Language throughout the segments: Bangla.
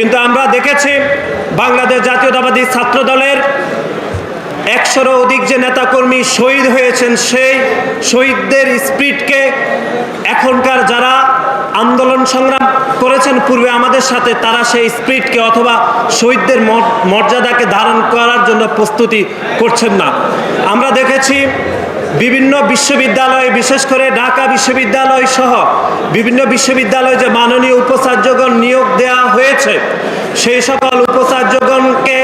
কিন্তু আমরা দেখেছি বাংলাদেশ জাতীয়তাবাদী ছাত্র দলের একশোরও অধিক যে নেতাকর্মী শহীদ হয়েছেন, সেই শহীদদের স্পিরিটকে এখনকার যারা আন্দোলন সংগ্রাম করেছেন পূর্বে আমাদের সাথে, তারা সেই স্পিরিটকে অথবা শহীদদের মর্যাদাকে ধারণ করার জন্য প্রস্তুতি করছেন না। আমরা দেখেছি বিভিন্ন বিশ্ববিদ্যালয়, বিশেষ করে ঢাকা বিশ্ববিদ্যালয় সহ বিভিন্ন বিশ্ববিদ্যালয়ে যে মাননীয় উপাচার্যগণ নিয়োগ দেওয়া হয়েছে, সেই সকল উপাচার্যগণকে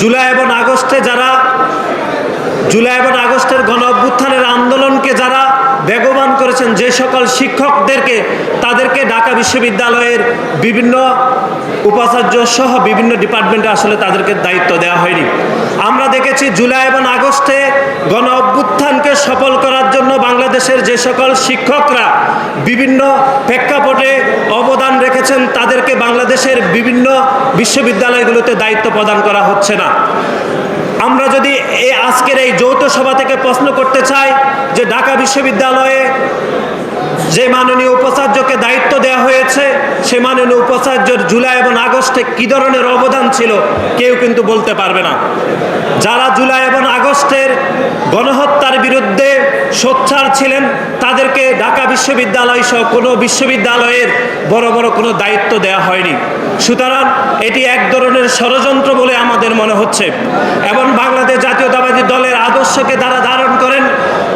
জুলাই এবং আগস্টে যারা, জুলাই এবং আগস্টের গণ অভ্যুত্থানের আন্দোলনকে যারা বেগবান করেছেন, যে সকল শিক্ষকদেরকে, তাদেরকে ঢাকা বিশ্ববিদ্যালয়ের বিভিন্ন উপাচার্য সহ বিভিন্ন ডিপার্টমেন্টে আসলে তাদেরকে দায়িত্ব দেওয়া হয়নি। আমরা দেখেছি জুলাই এবং আগস্টে গণ অভ্যুত্থানকে সফল করার জন্য বাংলাদেশের যে সকল শিক্ষকরা বিভিন্ন প্রেক্ষাপটে অবদান রেখেছেন, তাদেরকে বাংলাদেশের বিভিন্ন বিশ্ববিদ্যালয়গুলোতে দায়িত্ব প্রদান করা হচ্ছে না। আমরা যদি এই আজকের এই যৌথ সভা থেকে প্রশ্ন করতে চাই যে ঢাকা বিশ্ববিদ্যালয়ে যে মাননীয় উপাচার্যকে দায়িত্ব দেওয়া হয়েছে, সে মাননীয় উপাচার্যের জুলাই এবং আগস্টে কী ধরনের অবদান ছিল, কেউ কিন্তু বলতে পারবে না। যারা জুলাই এবং বিরুদ্ধে সোচ্চার ছিলেন, তাদেরকে ঢাকা বিশ্ববিদ্যালয় সহ কোনো বিশ্ববিদ্যালয়ের বড় বড় কোনো দায়িত্ব দেওয়া হয়নি। সুতরাং এটি এক ধরনের ষড়যন্ত্র বলে আমাদের মনে হচ্ছে। এবং বাংলাদেশ জাতীয়তাবাদী দলের আদর্শকে তারা ধারণ করেন,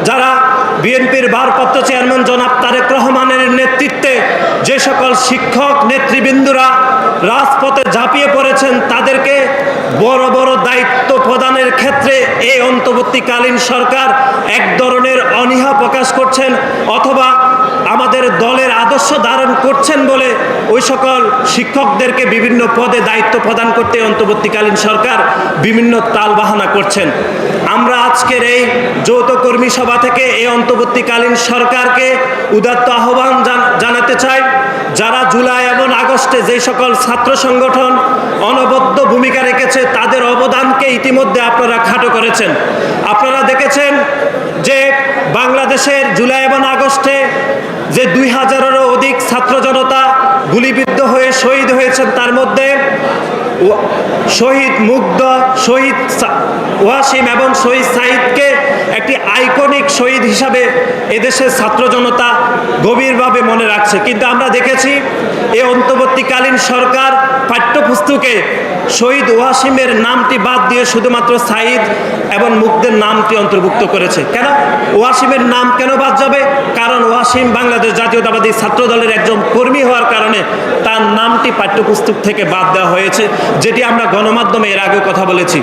যারা বিএনপির ভারপ্রাপ্ত চেয়ারম্যান জনাব তারেক রহমানের নেতৃত্বে যে সকল শিক্ষক, নেতৃবৃন্দুরা রাজপথে ঝাঁপিয়ে পড়েছেন, তাদেরকে বড় বড় দায়িত্ব প্রদানের ক্ষেত্রে এই অন্তর্বর্তীকালীন সরকার এক ধরনের অনীহা প্রকাশ করছেন অথবা আদর্শ ধারণ করছেন বলে ওই সকল শিক্ষকদেরকে বিভিন্ন পদে দায়িত্ব প্রদান করতে অন্তর্বর্তীকালীন সরকার বিভিন্ন তালবাহানা করছেন। আমরা আজকের এই যৌথ কর্মী সভা থেকে এই অন্তর্বর্তীকালীন সরকারকে উদাত্ত আহ্বান জানাতে চাই। যারা জুলাই এবং আগস্টে যে সকল ছাত্র সংগঠন অনবদ্য ভূমিকা রেখেছে, তাদের অবদানকে ইতিমধ্যে আপনারা খাটো করেছেন। আপনারা দেখেছেন যে বাংলাদেশের জুলাই এবং আগস্টে যে দুই হাজারেরও অধিক ছাত্র জনতা গুলিবিদ্ধ হয়ে শহীদ হয়েছেন, তার মধ্যে শহীদ মুগ্ধ, শহীদ ওয়াসিম এবং শহীদ সাইদকে একটি আইকনিক শহীদ হিসাবে এদেশের ছাত্র জনতা গভীরভাবে মনে রাখছে। কিন্তু আমরা দেখেছি এই অন্তর্বর্তীকালীন সরকার পাঠ্যপুস্তকে শহীদ ওয়াসিমের নামটি বাদ দিয়ে শুধুমাত্র সাইদ এবং মুগ্ধের নামটি অন্তর্ভুক্ত করেছে। কেন? ওয়াসিমের নাম কেন বাদ যাবে? কারণ ওয়াসিম বাংলাদেশ জাতীয়তাবাদী ছাত্র দলের একজন কর্মী হওয়ার কারণে তার নামটি পাঠ্যপুস্তক থেকে বাদ দেওয়া হয়েছে, যেটি আমরা গণমাধ্যমে এর আগে কথা বলেছি।